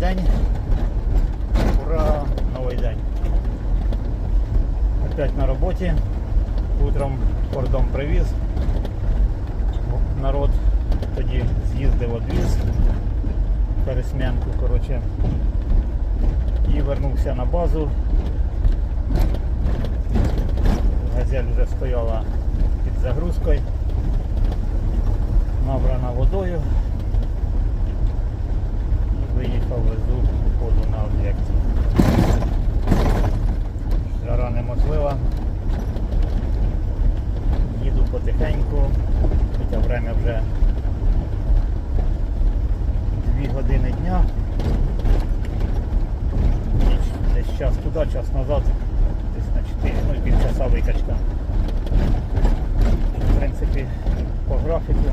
день. Ура! Новий день. Опять на роботі. Утром кордон привіз. Народ тоді з'їздив одвіз пересмянку коротше, і вернувся на базу. Газель вже стояла під загрузкою, набрана водою. Виїхав везу ходу на об'єкт. Жара неможлива. Їду потихеньку, хоча время вже 2 години дня. Десь час туди, час назад, десь на 4, ну і півчаса викачка. В принципі, по графіку.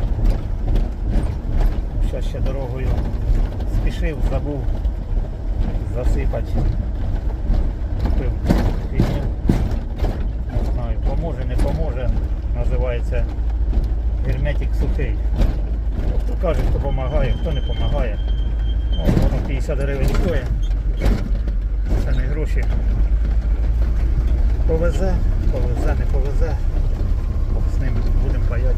Зараз ще дорогою спішив, забув засипати. Купив. Не знаю, поможе, не поможе. Називається герметик сухий. Хто каже, хто допомагає, хто не допомагає. Воно 50 гривень стоїть. Це не гроші. Повезе, повезе, не повезе. З ним будемо паяти.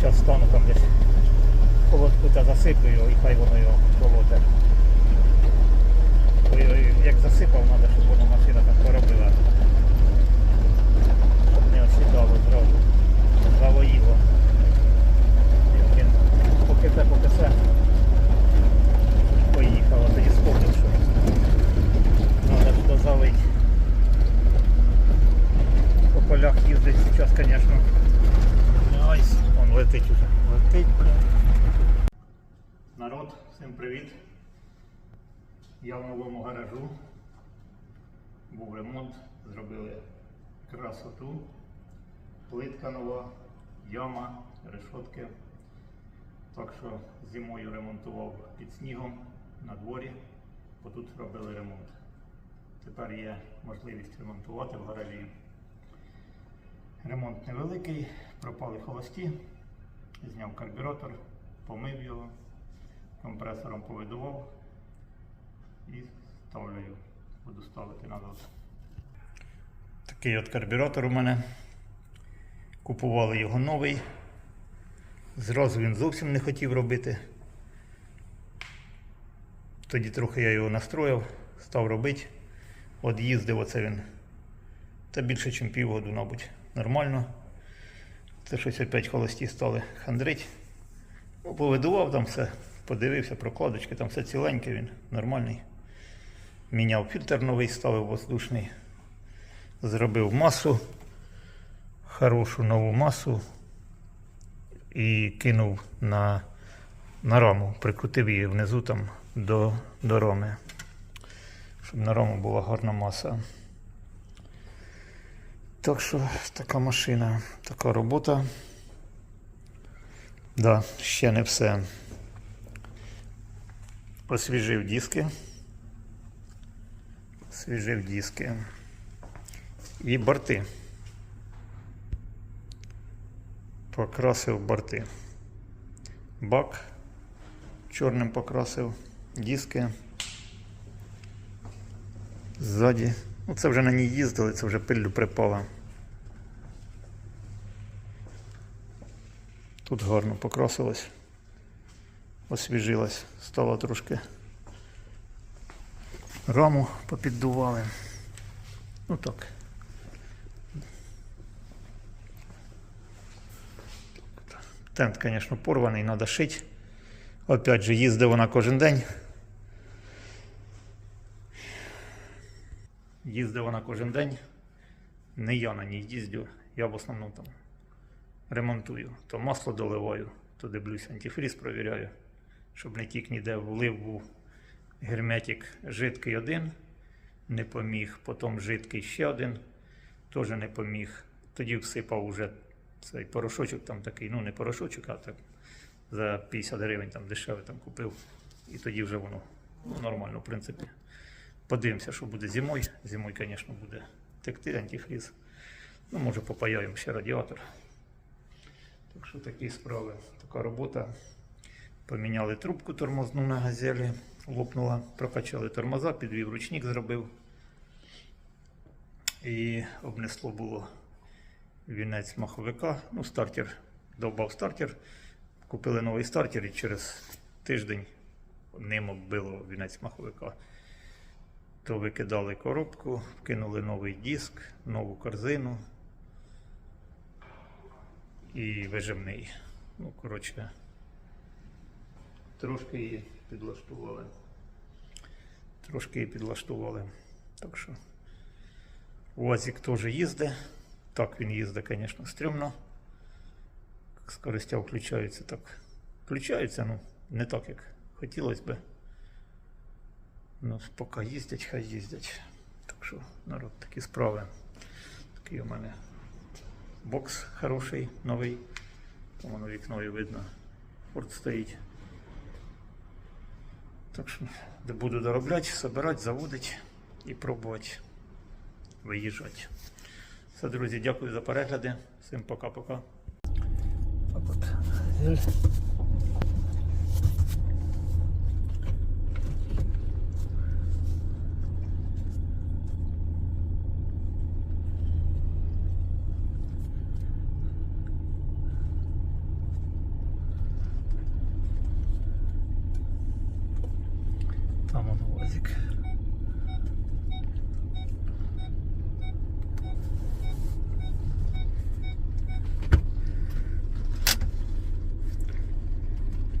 Зараз стану там десь холодку та засиплю його і хай воно його болоте. Ой-ой, Як засипав, треба, щоб воно машина там поробила. Щоб не осідало зразу. Завоїло. Як він поки те, поки все. Поїхало, тоді сповнив, що треба ж дозавить. По полях їздить зараз, звісно. Найс, он летить уже. Летить, блин. Всім привіт. Я в новому гаражу. Був ремонт, зробили красоту. Плитка нова, яма, решотки. Так що зимою ремонтував під снігом на дворі, бо тут робили ремонт. Тепер є можливість ремонтувати в гаражі. Ремонт невеликий, пропали холості, зняв карбюратор, помив його, компресором повидував і ставлю, буду ставити назад. Такий от карбюратор у мене. Купували його новий. Зразу він зовсім не хотів робити. Тоді трохи я його настроїв, став робити. От їздив оце він. Та більше, ніж півгоду, мабуть. Нормально. Це щось опять холості стали хандрить. Ну, повидував там все, подивився, прокладочки, там все ціленьке він, нормальний. Міняв фільтр новий, ставив воздушний. Зробив масу, хорошу нову масу і кинув на, на раму, прикрутив її внизу там до, до рами, щоб на раму була гарна маса. Так що така машина, така робота. Да, ще не все. Освіжив диски. Освіжив диски. І борти. Покрасив борти. Бак чорним покрасив, диски. Ззаді. Ну, це вже на ній їздили, це вже пиллю припала. Тут гарно покрасилось, освіжилась, стало трошки. Раму попіддували. Ну так. Тент, звісно, порваний, треба шити. Опять же, їздив вона кожен день. Їздив вона кожен день. Не я на ній їздю, я в основному там ремонтую. То масло доливаю, то дивлюсь, антифріз провіряю, щоб не тік ніде влив був герметик жидкий один, не поміг, потім жидкий ще один, теж не поміг. Тоді всипав уже цей порошочок там такий, ну не порошочок, а так за 50 гривень там дешеве там купив. І тоді вже воно ну, нормально, в принципі. Подивимося, що буде зимою. Зимою, звісно, буде текти антифріз. Ну, може, попаяємо ще радіатор. Так що такі справи. Така робота. Поміняли трубку тормозну на газелі, лопнула, прокачали тормоза, підвів ручник зробив. І обнесло було вінець маховика. Ну, стартер, довбав стартер. Купили новий стартер і через тиждень ним оббило вінець маховика. То викидали коробку, вкинули новий диск, нову корзину і вижимний. Ну, коротше, трошки її підлаштували. Трошки її підлаштували. Так що УАЗик теж їздить. Так він їздить, звісно, стрімно. Скоростя включаються так. Включаються, ну, не так, як хотілося би. Ну, поки їздять, хай їздять. Так що, народ, такі справи. Такий у мене бокс хороший, новий. Там воно вікною видно. Форт стоїть. Так що буду доробляти, собирати, заводити і пробувати виїжджати. Все, друзі, дякую за перегляди. Всім пока-пока. Так от. Там он возик.